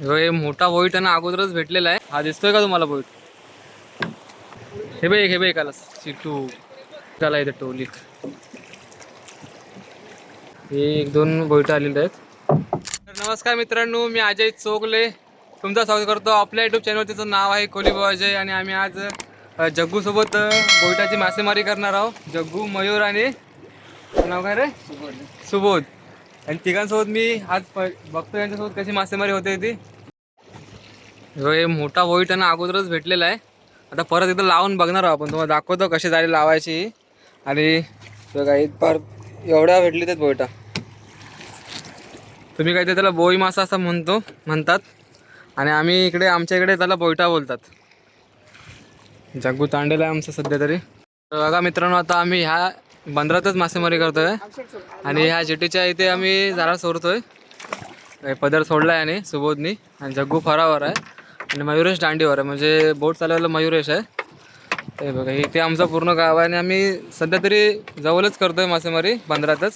हे मोठा बोईट आहे ना अगोदरच भेटलेला आहे. हा दिसतोय का तुम्हाला बोईट? हे बे हे बे एकाला सिटू. त्याला इथे टोलीत हे एक दोन बोईट आलेले आहेत. तर नमस्कार मित्रांनो मी अजय चोगले. तुमचं स्वागत करतो आपल्या युट्यूब चॅनल तिचं नाव आहे कोलीबा अजय आणि आम्ही आज जग्गूसोबत बोईटाची मासेमारी करणार आहोत. जग्गू मयूर आणि नाव काय रे? सुबोध. आणि तिघांसोबत मी आज प- बघतो यांच्यासोबत कशी मासेमारी होते ती. हे मोठा वोईट आणि अगोदरच भेटलेला आहे. आता परत एकदा लावून बघणार आहोत आपण. तुम्हाला दाखवतो कशी जाळी लावायची आणि काही फार एवढ्या भेटली त्यात बोईटा तुम्ही काय ते त्याला बोई मासा असं म्हणतो म्हणतात. आणि आम्ही इकडे आमच्या इकडे त्याला बोईटा बोलतात. जग्गू तांडेला आहे आमचं सध्या तरी बघा मित्रांनो आता आम्ही ह्या बंदरातच मासेमारी करतोय. आणि ह्या जेटीच्या इथे आम्ही जाळा सोडतोय. पदर सोडलाय आणि सुबोधनी आणि जग्गू फरावर आहे. आणि मयुरेश दांडीवर आहे. म्हणजे बोट चालवायला मयुरेश आहे. ते बघा इथे आमचं पूर्ण गाव आहे आणि आम्ही सध्या तरी जवळच करतोय मासेमारी बंदरातच.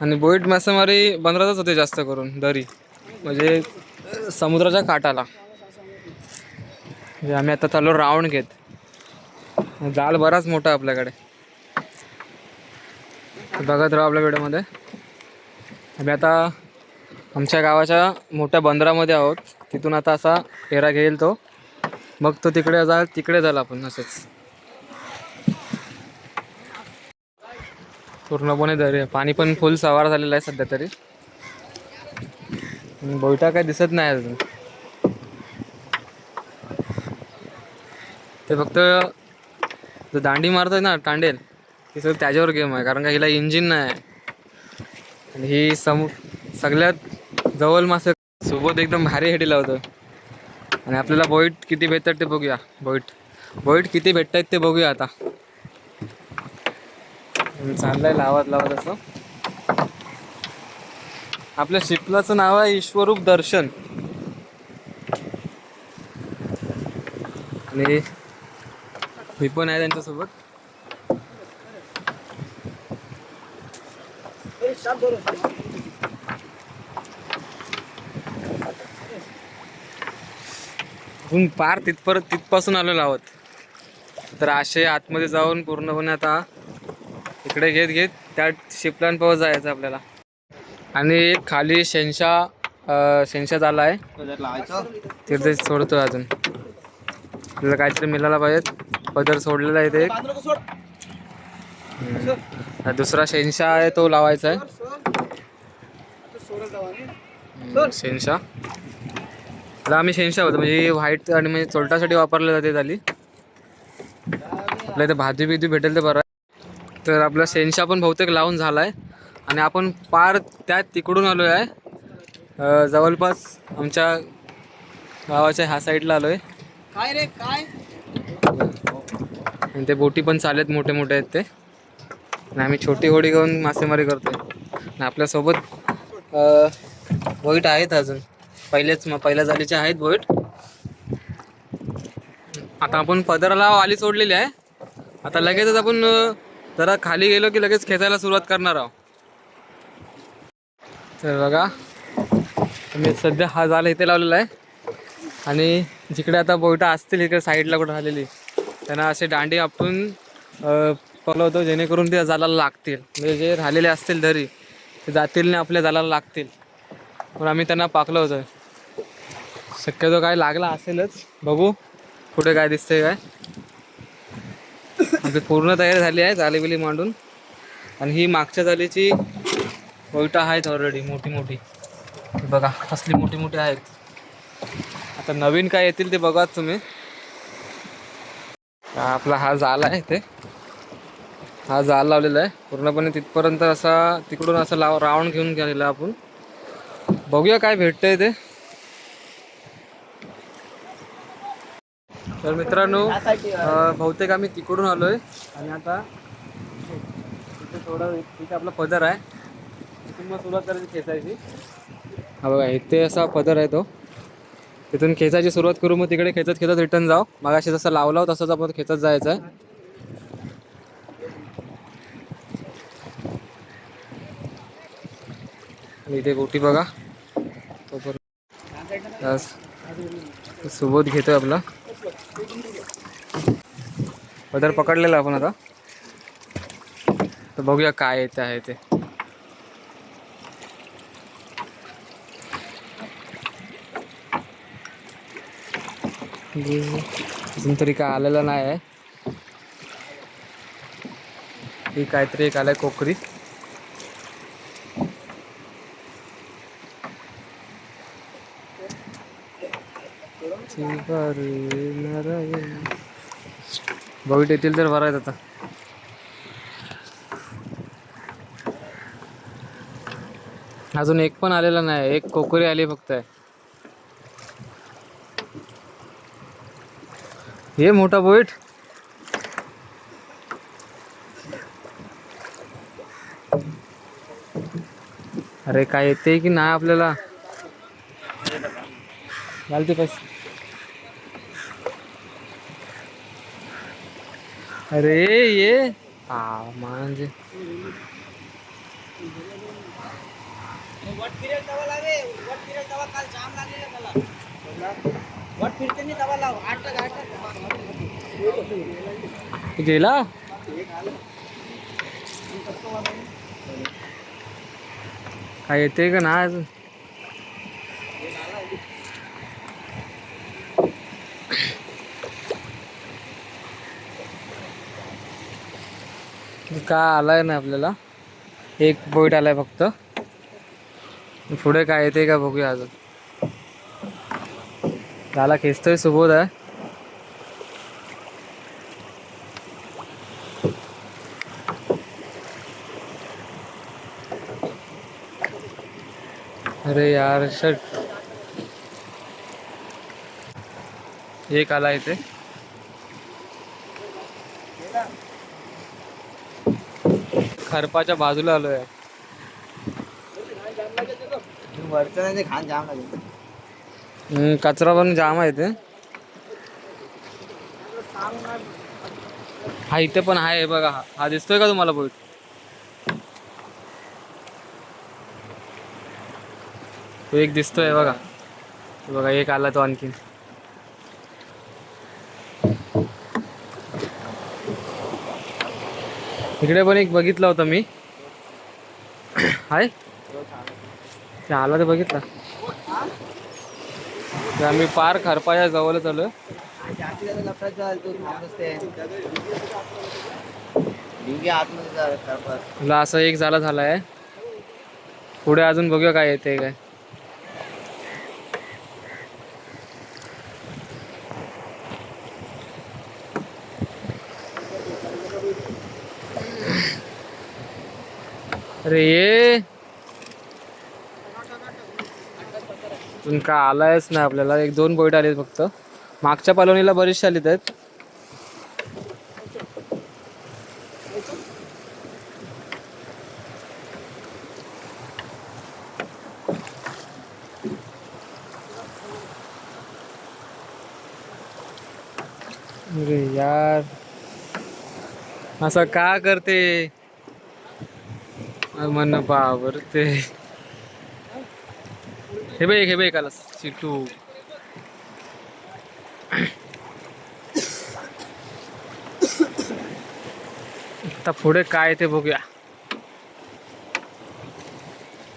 आणि बोईट मासेमारी बंदरातच होते जास्त करून दरी. म्हणजे समुद्राच्या काठाला. म्हणजे आम्ही आता चाललो राऊंड घेत. जाल बराच मोठा आपल्याकडे. बघत राहा आपल्या व्हिडिओमध्ये. आम्ही आता आमच्या गावाच्या मोठ्या बंदरामध्ये आहोत. तिथून आता असा फेरा घेईल तो. मग तो तिकडे जा तिकडे झाला आपण असंच. पूर्णपणे दरी पाणी पण फुल सवार झालेलं आहे सध्या तरी. पण बोईटा काय दिसत नाही अजून. ते फक्त दांडी मारतोय ना तांडेल ती सगळं त्याच्यावर गेम आहे कारण का हिला इंजिन नाही आणि ही सम सगळ्यात जवळ मासे सोबत एकदम भारी हेडी लावतो आणि आपल्याला बॉईट किती भेटतात ते बघूया बॉईट बॉईट किती भेटत आहेत ते बघूया आता. आणि चाललंय लावत लावत असं. आपल्या शिपलाचं नाव आहे ईश्वरूप दर्शन. आणि मी पण आहे त्यांच्यासोबत. आपण पार तिथपर्यंत तिथपासून आलो आहोत. तर असे आतमध्ये जाऊन पूर्णपणे आता इकडे घेत घेत त्या शिपलान पाऊस जायचं आपल्याला. आणि खाली शेनशा शेनशा झाला आहे. तिथे सोडतोय अजून. तिला काहीतरी मिळायला पाहिजे पदर सोडलेला आहे ते दुसरा शेनशा आहे तो लावायचा आहे. शेनशा आम्ही शेनशा होतो म्हणजे व्हाईट आणि म्हणजे चोलटासाठी वापरले जाते झाली आपल्या इथे भाजी बिजी भेटेल ते बरं. तर आपला शेनशा पण बहुतेक लावून झाला आहे आणि आपण पार त्या तिकडून आलो आहे. जवळपास आमच्या गावाच्या ह्या साईडला आलो आहे काय रे काय? आणि ते बोटी पण चालेत मोठे मोठे आहेत ते. आणि आम्ही छोटी होडी घेऊन मासेमारी करतोय. आणि आपल्यासोबत अं, आहेत अजून. पहिलेच पहिल्या जालीचे आहेत बोईट. आता आपण पदराला वाली सोडलेली आहे. आता लगेचच आपण जरा खाली गेलो की लगेच खेचायला सुरुवात करणार आहोत. तर बघा मी सध्या हा जाल इथे लावलेला आहे. आणि जिकडे आता बोयटा असतील इकडे साईडला कुठं राहिलेली. त्यांना असे दांडी आपटून पलवतो जेणेकरून त्या जालाला लागतील. म्हणजे जे राहिलेले असतील धरी ते जातील नाही आपल्या जायला लागतील. पण आम्ही त्यांना पाकलं होतं. शक्यतो काय लागला असेलच. बघू कुठे काय दिसतंय काय. आमची पूर्ण तयारी झाली आहे जाली बिली मांडून. आणि ही मागच्या जालीची बोईटा आहेत ऑलरेडी मोठी मोठी बघा कसली मोठी मोठी आहेत. आता नवीन काय येतील ते बघा तुम्ही. आपला हा झाला आहे ते हा जाल लावलेला आहे. पूर्णपणे तिथपर्यंत असा तिकडून असं लाव राऊंड घेऊन गेलेला आपण. बघूया काय भेटतंय ते. तर मित्रांनो बहुतेक आम्ही तिकडून आलोय. आणि आता तिथे थोडं तिथे आपला पदर आहे. तिथून मग सुरुवात करायची खेचायची. हा बघा इथे असा पदर आहे तो. तिथून खेचायची सुरुवात करू मग तिकडे खेचत खेचत रिटर्न जाऊ. मग जसं लावला तसंच आपण खेचत जायचं आहे आणि इथे गोटी बघा. तो पण आज सुबोध घेतोय आपला. पदर पकडलेला आपण आता. तर बघूया काय येते आहे ते. अजून तरी काय आलेलं नाही आहे. ही काहीतरी एक आलाय कोकरी बघित येतील तर बरं आता. अजून एक पण आलेला नाही एक कोकरी आली फक्त. आहे हे मोठा बोईट. अरे काय येते की नाही आपल्याला? घालते पैसे अरे ये हा म्हणजे वट फिरेल तवा लावे वट फिरेल तवा काल जाम लागलेला त्याला वट फिरते नाही तवा लाव आठ टाक आठ टाक गेला? काय येते का ना अजून? का आलाय नाही आपल्याला. एक पॉईंट आलाय फक्त. पुढे काय येते का बघूया अजून. झाला खेचतोय सुबोध आहे. अरे यार शर्ट एक आला इथे. खरपाच्या बाजूला आलोय. वरचं नाही ते खान जाम लागेल. हम्म, कचरा पण जाम आहे इथे. हा इथे पण आहे बघा. हा- हा दिसतोय का तुम्हाला बोट तो एक दिसतोय बघा. तो बघा एक आला तो आणखीन. इकडे पण एक बघितला होता मी. हाय. ते आला ते बघितला. ते आम्ही पार खरपाच्या जवळच आलो असं एक झाला झालाय. पुढे अजून बघूया काय येते काय. अरे ये अजून का आलायच नाही आपल्याला. एक दोन बोईट आले फक्त. मागच्या पालवणीला बरेचसे आलीत. आहेत अरे यार. असं का करते? म्हण बाबरते हे बघ हे बघ काला सिटू. आता पुढे काय ते बघूया.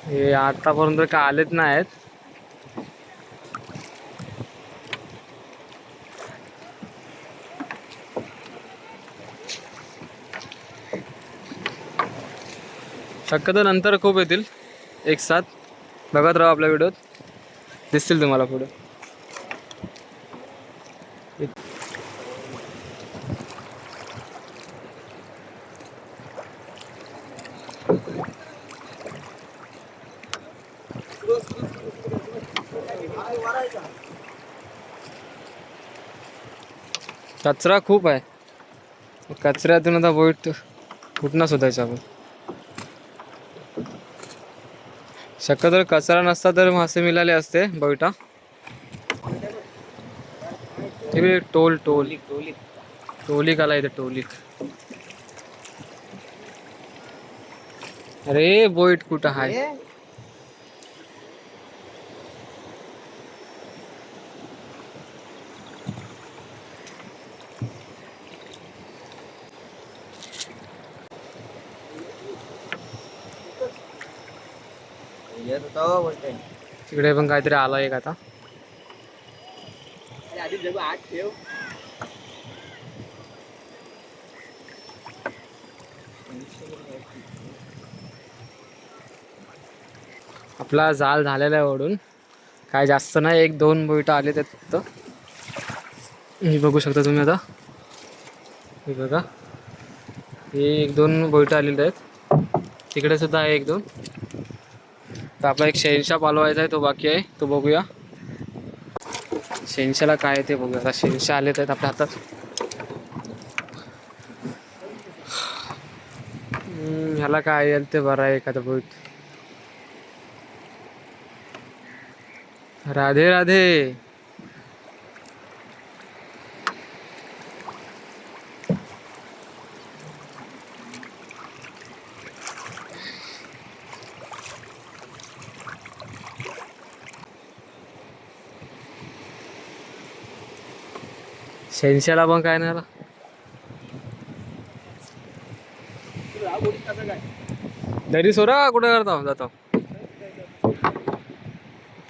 हे आतापर्यंत काय आलेच नाहीत. शक्यतो नंतर खूप येतील. एक साथ बघत राहा आपल्या व्हिडिओत दिसतील तुम्हाला पुढे. कचरा खूप आहे. कचऱ्यातून आता बोईट कुठनं शोधायचं आपण? शक्यतो कचरा नसता तर मासे मिळाले असते बघटा ते टोल टोल. टोलिक आला इथे टोलिक अरे बोईट कुठं हाय? तिकडे पण काहीतरी आला एक आता. आपला जाल झालेला आहे ओढून. काय जास्त नाही एक दोन बोईट आले त्यात फक्त. हे बघू शकता तुम्ही आता. हे बघा. हे एक दोन बोईट आलेले आहेत. तिकडे सुद्धा आहे एक दोन. तर आपला एक शेनशा पालवायचा आहे तो बाकी आहे. तो बघूया. शेनशाला काय आहे ते बघूया. आता शेनशा आले आहेत आपल्या हातात. ह्याला काय येईल ते बरं आहे एखादं बोईट राधे राधे. शेनशाला पण काय नाही दरी सोरा कुठे करता? जातो.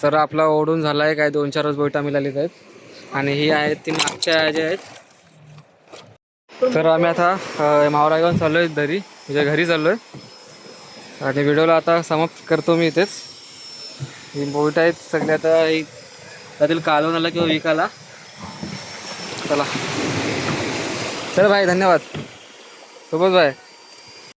तर आपला ओढून झाला आहे काय दोन चारच बोईटा मिळालीत आहेत आणि ही आहेत ती मागच्या जे आहेत. तर आम्ही आता मावरा घेऊन चाललो आहे दरी म्हणजे घरी चाललो आहे आणि व्हिडिओला आता समाप्त करतो मी इथेच. ही बोईट आहेत सगळे आता त्यातील कालवून आला किंवा विकाला. चला. चल भाई धन्यवाद. सोबत भाई.